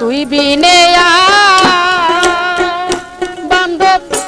তুই বিনে বান্ধব